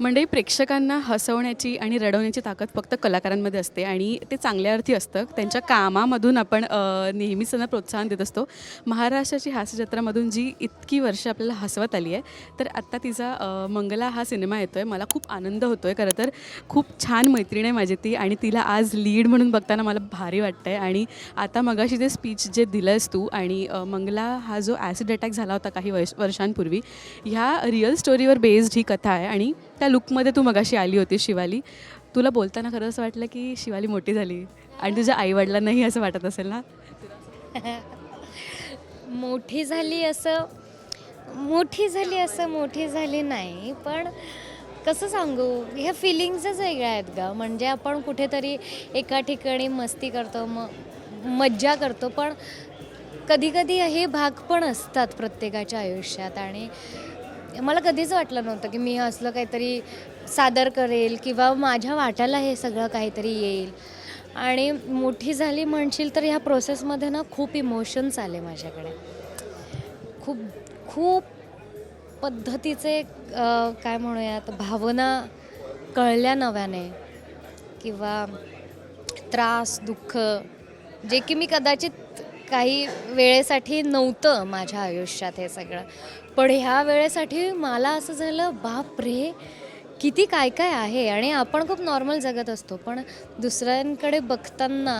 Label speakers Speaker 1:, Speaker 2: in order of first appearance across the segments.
Speaker 1: म्हणजे प्रेक्षकांना हसवण्याची आणि रडवण्याची ताकद फक्त कलाकारांमध्ये असते आणि ते चांगल्या अर्थी असतं. त्यांच्या कामामधून आपण नेहमीच त्यांना प्रोत्साहन देत असतो. महाराष्ट्राची हास्यजत्रामधून जी इतकी वर्ष आपल्याला हसवत आली आहे तर आत्ता तिचा मंगला हा सिनेमा येतो आहे मला खूप आनंद होतो आहे खरं तर खूप छान मैत्रीण आहे माझी ती आणि तिला आज लीड म्हणून बघताना मला भारी वाटतं आहे आणि आता मगाशी जे स्पीच जे दिलंस तू आणि मंगला हा जो ॲसिड अटॅक झाला होता काही वर्ष वर्षांपूर्वी ह्या रिअल स्टोरीवर बेस्ड ही कथा आहे. आणि त्या लुकमध्ये तू मगाशी आली होती शिवाली. तुला बोलताना खरं असं वाटलं की शिवाली मोठी झाली आणि तुझ्या आईवडिलांनाही असं वाटत असेल ना?
Speaker 2: मोठी झाली असं मोठी झाली असं मोठी झाली नाही पण कसं सांगू ह्या फिलिंग्सच वेगळ्या आहेत ग. म्हणजे आपण कुठेतरी एका ठिकाणी मस्ती करतो म मज्जा करतो पण कधी कधी हे भाग पण असतात प्रत्येकाच्या आयुष्यात आणि मला कधीच वाटलं नव्हतं की मी असलं काहीतरी सादर करेल किंवा माझ्या वाट्याला हे सगळं काहीतरी येईल. आणि मोठी झाली म्हणशील तर ह्या प्रोसेसमध्ये ना खूप इमोशन्स आले माझ्याकडे. खूप खूप पद्धतीचे काय म्हणूयात भावना कळल्या नव्याने. किंवा त्रास दुःख जे की मी कदाचित काही वेळेसाठी नव्हतं माझ्या आयुष्यात हे सगळं. पण ह्या वेळेसाठी मला असं झालं बाप रे किती काय काय आहे? आणि आपण खूप नॉर्मल जगत असतो पण दुसऱ्यांकडे बघताना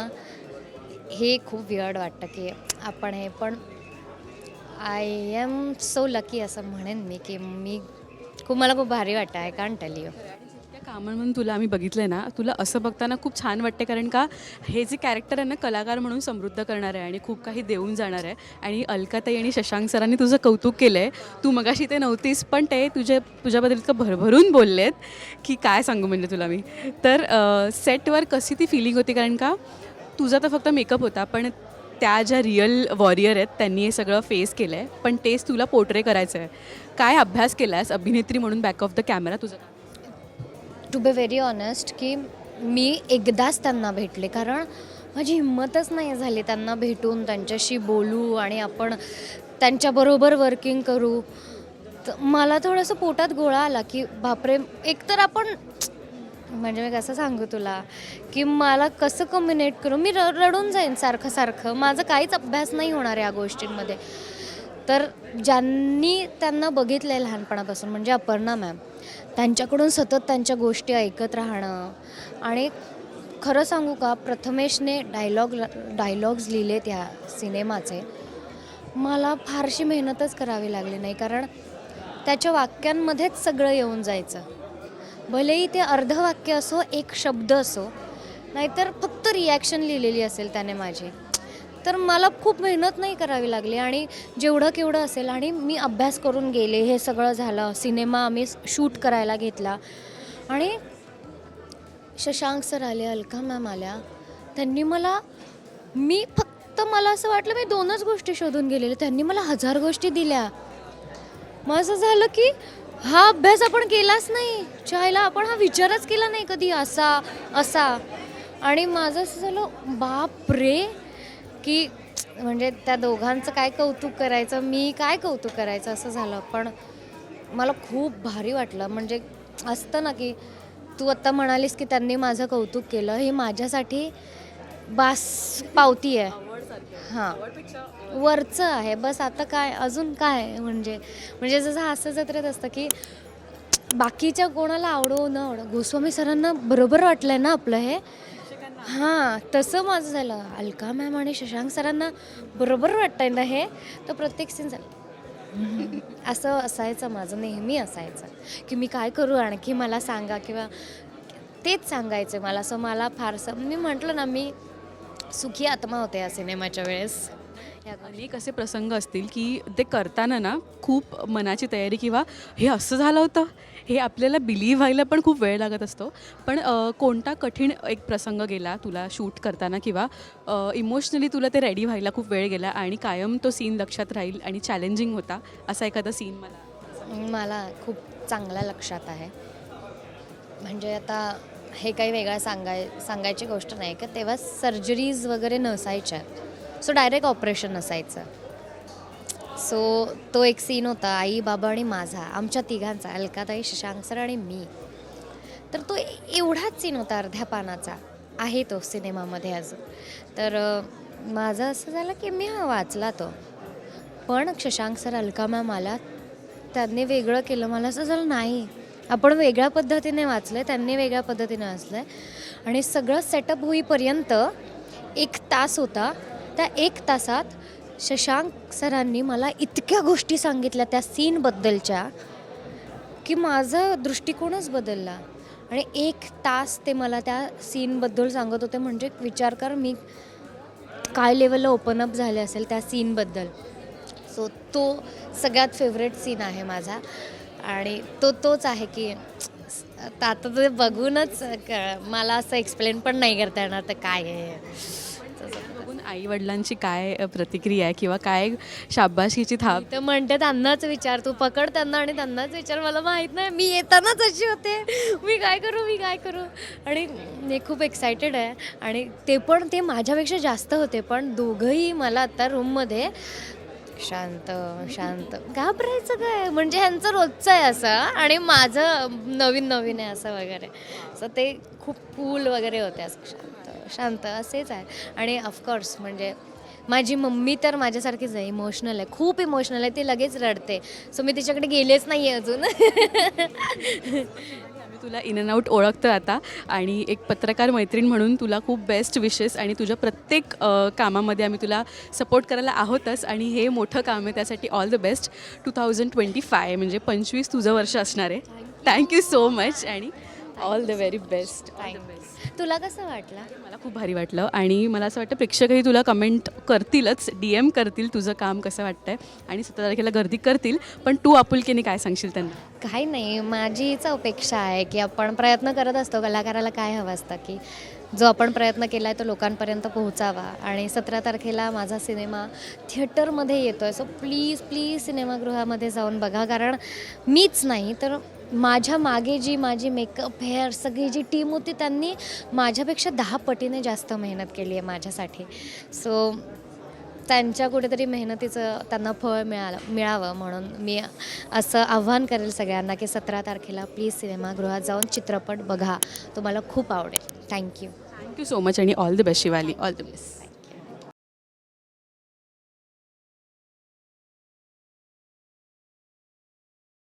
Speaker 2: हे खूप विअर्ड वाटतं की आपण हे पण आय एम सो लकी असं म्हणेन मी की मी खूप मला खूप भारी वाटतं आय कान टेल यू
Speaker 1: कामन म्हणून तुला आम्ही बघितलं ना तुला असं बघताना खूप छान वाटते कारण का हे जे कॅरेक्टर आहे ना कलाकार म्हणून समृद्ध करणार आहे आणि खूप काही देऊन जाणार आहे. आणि अलकाताई आणि शशांक सरांनी तुझं कौतुक केलं आहे तू मगाशी ते नव्हतीस पण ते तुझे तुझ्याबद्दल इतकं भरभरून बोललेत की काय सांगू म्हणजे तुला मी. तर सेटवर कशी ती फिलिंग होती? कारण का तुझा तर फक्त मेकअप होता पण त्या ज्या रिअल वॉरियर आहेत त्यांनी हे सगळं फेस केलं आहे पण तेच तुला पोर्ट्रे करायचं आहे काय अभ्यास केला आहेस अभिनेत्री म्हणून बॅक ऑफ द कॅमेरा तुझं.
Speaker 2: टू बी व्हेरी ऑनेस्ट की मी एकदाच त्यांना भेटले. कारण माझी हिंमतच नाही झाली त्यांना भेटून त्यांच्याशी बोलू आणि आपण त्यांच्याबरोबर वर्किंग करू. तर मला थोडंसं पोटात गोळा आला की बापरे एकतर आपण म्हणजे मी कसं सांगू तुला की मला कसं कम्युनिकेट करू? मी र रडून जाईन सारखं सारखं. माझा काहीच अभ्यास नाही होणार या गोष्टींमध्ये. तर ज्यांनी त्यांना बघितलं आहे लहानपणापासून म्हणजे अपर्णा मॅम त्यांच्याकडून सतत त्यांच्या गोष्टी ऐकत राहणं. आणि खरं सांगू का प्रथमेशने डायलॉग डायलॉग्स लिहिले त्या सिनेमाचे. मला फारशी मेहनतच करावी लागली नाही कारण त्याच्या वाक्यांमध्येच सगळं येऊन जायचं. भलेही ते अर्धवाक्य असो एक शब्द असो नाहीतर फक्त रिॲक्शन लिहिलेली असेल त्याने माझी. तर मला खूप मेहनत नाही करावी लागली आणि जेवढं केवढं असेल आणि मी अभ्यास करून गेले हे सगळं झालं सिनेमा आम्ही शूट करायला घेतला. आणि शशांक सर आले अलका मॅम आल्या त्यांनी मला मी फक्त मला असं वाटलं मी दोनच गोष्टी शोधून गेलेले त्यांनी मला हजार गोष्टी दिल्या. मग असं झालं की हा अभ्यास आपण केलाच नाही. चायला आपण हा विचारच केला नाही कधी असा असा. आणि माझं असं झालं बाप रे! की म्हणजे त्या दोघांचं काय कौतुक करायचं मी काय कौतुक करायचं असं झालं. पण मला खूप भारी वाटलं. म्हणजे असतं ना की तू आत्ता म्हणालीस की त्यांनी माझं कौतुक केलं हे माझ्यासाठी बास पावती आहे. हां. वरचं आहे. बस आता काय अजून काय म्हणजे म्हणजे जसं हास्य जत्रेत असतं की बाकीच्या कोणाला आवडो न आवडो गोस्वामी सरांना बरोबर वाटलं आहे ना आपलं हे? हां तसं माझं झालं. अलका मॅम आणि शशांक सरांना बरोबर वाटतंय ना हे? तर प्रत्येक सीन झालं. असं असायचं माझं नेहमी असायचं. की मी काय करू आणखी मला सांगा किंवा तेच सांगायचं मला. असं मला फारसं मी म्हटलं ना मी सुखी आत्मा होते या सिनेमाच्या वेळेस.
Speaker 1: अनेक असे प्रसंग असतील की ते करताना ना खूप मनाची तयारी किंवा हे असं झालं होतं? हे आपल्याला बिलीव्ह व्हायला पण खूप वेळ लागत असतो. पण कोणता कठीण एक प्रसंग गेला तुला शूट करताना किंवा इमोशनली तुला ते रेडी व्हायला खूप वेळ गेला आणि कायम तो सीन लक्षात राहील आणि चॅलेंजिंग होता? असा एखादा सीन मला
Speaker 2: मला खूप चांगला लक्षात आहे. म्हणजे आता हे काही वेगळं सांगाय सांगायची गोष्ट नाही. का तेव्हा सर्जरीज वगैरे नसायच्या. सो डायरेक्ट ऑपरेशन असायचं. सो तो एक सीन होता आई बाबा आणि माझा आमच्या तिघांचा अलकाताई शशांक सर आणि मी. तर तो एवढाच सीन होता अर्ध्या पानाचा आहे तो सिनेमामध्ये अजून. तर माझं असं झालं की मी हा वाचला तो. पण शशांक सर अलका मॅम आला त्यांनी वेगळं केलं. मला असं झालं नाही आपण वेगळ्या पद्धतीने वाचलं आहे त्यांनी वेगळ्या पद्धतीने वाचलं आहे आणि सगळं सेटअप होईपर्यंत एक तास होता त्या एक तासात शशांक सरांनी मला इतक्या गोष्टी सांगितल्या त्या सीनबद्दलच्या की माझा दृष्टिकोनच बदलला. आणि एक तास ते मला त्या सीनबद्दल सांगत होते म्हणजे विचार कर मी काय लेवलला ओपन अप झाले असेल त्या सीनबद्दल. सो तो सगळ्यात फेवरेट सीन आहे माझा. आणि तो तोच आहे की आता ते बघूनच क- मला असं एक्सप्लेन पण नाही करता येणार तर काय आहे
Speaker 1: आई वडिलांची काय प्रतिक्रिया आहे किंवा काय शाबाशीची थाप?
Speaker 2: तर म्हणते त्यांनाच विचार तू पकड त्यांना आणि त्यांनाच विचार मला माहीत नाही मी येतानाच अशी होते. मी काय करू मी काय करू? आणि मी खूप एक्सायटेड आहे. आणि ते पण ते माझ्यापेक्षा जास्त होते पण दोघंही मला आता रूममध्ये शांत शांत. घाबरायचं काय? म्हणजे ह्यांचं रोजचं आहे असं आणि माझं नवीन नवीन आहे असं वगैरे. असं ते खूप कूल वगैरे होते असं. शांत शांत असेच आहे. आणि ऑफकोर्स म्हणजे माझी मम्मी तर माझ्यासारखीच आहे इमोशनल आहे खूप इमोशनल आहे ती लगेच रडते. सो मी तिच्याकडे गेलेच नाही आहे अजून.
Speaker 1: आम्ही तुला इन अँड आउट ओळखतो आता. आणि एक पत्रकार मैत्रीण म्हणून तुला खूप बेस्ट विशेस आणि तुझ्या प्रत्येक कामामध्ये आम्ही तुला सपोर्ट करायला आहोतच. आणि हे मोठं काम आहे त्यासाठी all the best two thousand twenty five म्हणजे पंचवीस तुझं वर्ष असणार आहे. थँक्यू सो मच आणि ऑल द व्हेरी बेस्ट
Speaker 2: तुला कसं वाटलं?
Speaker 1: मला खूप भारी वाटलं आणि मला असं वाटतं प्रेक्षकही तुला कमेंट करतीलच डी एम करतील तुझं काम कसं वाटतंय आणि सतरा तारखेला गर्दी करतील पण तू आपुलकीने काय सांगशील त्यांना?
Speaker 2: काही नाही माझी हीच अपेक्षा आहे की आपण प्रयत्न करत असतो कलाकाराला काय हवं असतं की जो आपण प्रयत्न केला आहे तो लोकांपर्यंत पोहोचावा. आणि सतरा तारखेला माझा सिनेमा थिएटरमध्ये येतो आहे सो प्लीज प्लीज सिनेमागृहामध्ये जाऊन बघा. कारण मीच नाही तर माझ्या मागे जी माझी मेकअप हेअर सगळी जी टीम होती त्यांनी माझ्यापेक्षा दहा पटीने जास्त मेहनत केली आहे माझ्यासाठी. सो त्यांच्या कुठेतरी मेहनतीचं त्यांना फळ मिळालं मिळावं म्हणून मी असं आव्हान करेल सगळ्यांना की सतरा तारखेला प्लीज सिनेमागृहात जाऊन चित्रपट बघा. तुम्हाला खूप आवडेल. Thank you
Speaker 1: thank you so much आणि all the best Shivali all the best